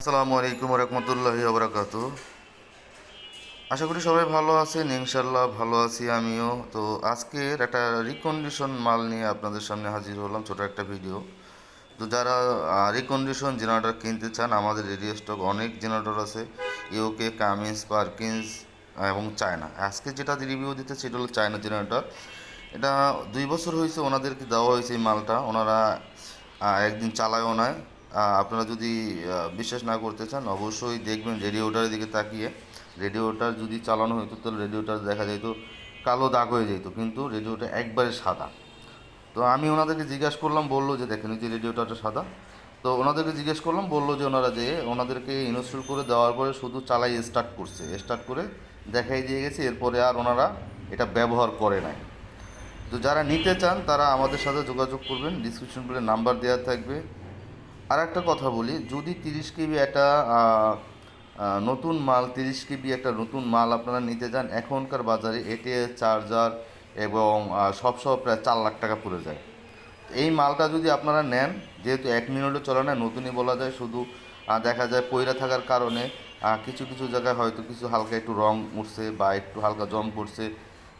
আসসালামু আলাইকুম রহমতুল্লাহি আবরাকাত আশা করি সবাই ভালো আছেন ইনশাল্লাহ ভালো আছি আমিও। তো আজকের একটা রিকন্ডিশন মাল নিয়ে আপনাদের সামনে হাজির হলাম ছোট একটা ভিডিও তো যারা রিকন্ডিশন জেনারেটর কিনতে চান আমাদের রেডিও স্টক অনেক জেনারেটর আছে। ইউকে কামিন্স পার্কিন্স এবং চায়না আজকে যেটা রিভিউ দিতে সেটা হলো চায়না জেনারেটর এটা দুই বছর হয়েছে ওনাদেরকে দেওয়া হয়েছে এই মালটা। ওনারা একদিন চালায়ও আহ, আপনারা যদি বিশ্বাস না করতে চান, অবশ্যই দেখবেন রেডিওটারের দিকে তাকিয়ে। রেডিওটার যদি চালানো হতো তাহলে রেডিওটার দেখা যেত কালো দাগ হয়ে যেত কিন্তু রেডিওটা একবারে সাদা। তো আমি ওনাদেরকে জিজ্ঞাসা করলাম, বলল যে, দেখেন যে রেডিওটাটা সাদা। তো ওনাদেরকে জিজ্ঞেস করলাম, বলল যে, ওনারা যে, ওনাদেরকে ইনস্টল করে দেওয়ার পরে শুধু চালাই স্টার্ট করছে। স্টার্ট করে দেখাই দিয়ে গেছে, এরপরে আর ওনারা এটা ব্যবহার করে নাই। তো যারা নিতে চান, তারা আমাদের সাথে যোগাযোগ করবেন ডিসক্রিপশন বলে নাম্বার দেওয়া থাকবে। আর একটা কথা বলি, যদি তিরিশ কেবি একটা নতুন মাল, তিরিশ কেবি একটা নতুন মাল আপনারা নিতে যান, এখনকার বাজারে এটিএস চার্জার এবং সব সব প্রায় চার লাখ টাকা পড়ে যায়। এই মালটা যদি আপনারা নেন, যেহেতু এক মিনিটও চলে না, নতুনই বলা যায় শুধু দেখা যায় পয়রা থাকার কারণে কিছু কিছু জায়গায় হয়তো কিছু হালকা একটু রং উঠছে বা একটু হালকা জং পড়ছে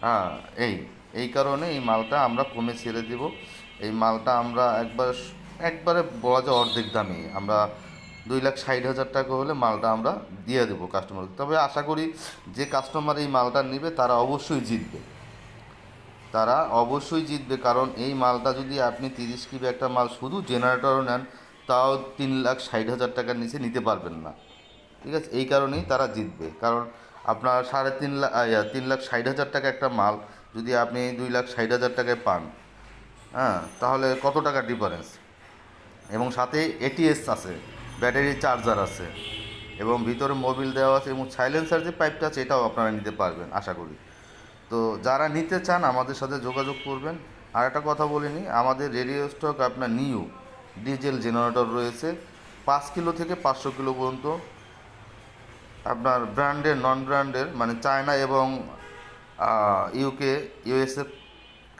হ্যাঁ এই এই কারণে এই মালটা আমরা কমে ছেড়ে দেব। এই মালটা আমরা একবার একবারে বলা যায় অর্ধেক দামে। আমরা দুই লাখ ষাট হাজার টাকা হলে মালটা আমরা দিয়ে দেবো কাস্টমারকে তবে আশা করি যে কাস্টমার এই মালটা নেবে, তারা অবশ্যই জিতবে। তারা অবশ্যই জিতবে, কারণ এই মালটা যদি আপনি তিরিশ কিবি একটা মাল শুধু জেনারেটরও নেন, তাও তিন লাখ ষাট হাজার টাকার নিচে নিতে পারবেন না। ঠিক আছে? এই কারণেই তারা জিতবে। কারণ আপনার সাড়ে তিন লাখ তিন লাখ ষাট হাজার টাকা একটা মাল যদি আপনি দুই লাখ ষাট হাজার টাকায় পান হ্যাঁ তাহলে কত টাকা ডিফারেন্স এবং সাথে এটিএস আছে, ব্যাটারি চার্জার আছে এবং ভিতরে মোবিল দেওয়া আছে এবং সাইলেন্সার যে পাইপটা আছে এটাও আপনারা নিতে পারবেন, আশা করি। তো যারা নিতে চান আমাদের সাথে যোগাযোগ করবেন। আর একটা কথা বলিনি আমাদের রেডিও স্টক আপনার নিউ ডিজেল জেনারেটর রয়েছে, পাঁচ কিলো থেকে পাঁচশো কিলো পর্যন্ত। আপনার ব্র্যান্ডের নন ব্র্যান্ডের মানে চায়না এবং ইউকে ইউএসএ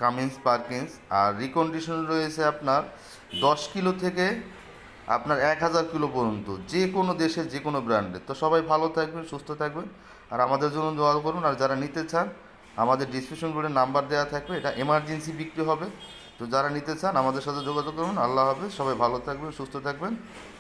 কামিন্স পার্কিন্স আর রিকন্ডিশন রয়েছে আপনার দশ কিলো থেকে আপনার এক হাজার কিলো পর্যন্ত, যে কোনো দেশের যে কোনো ব্র্যান্ডের তো সবাই ভালো থাকবেন, সুস্থ থাকবেন, আর আমাদের জন্য দোয়া করুন। আর যারা নিতে চান, আমাদের ডিসক্রিপশন বোর্ডে নাম্বার দেওয়া থাকবে, এটা এমার্জেন্সি বিক্রি হবে। তো যারা নিতে চান, আমাদের সাথে যোগাযোগ করুন। আল্লাহ হাফেজ, সবাই ভালো থাকবেন, সুস্থ থাকবেন।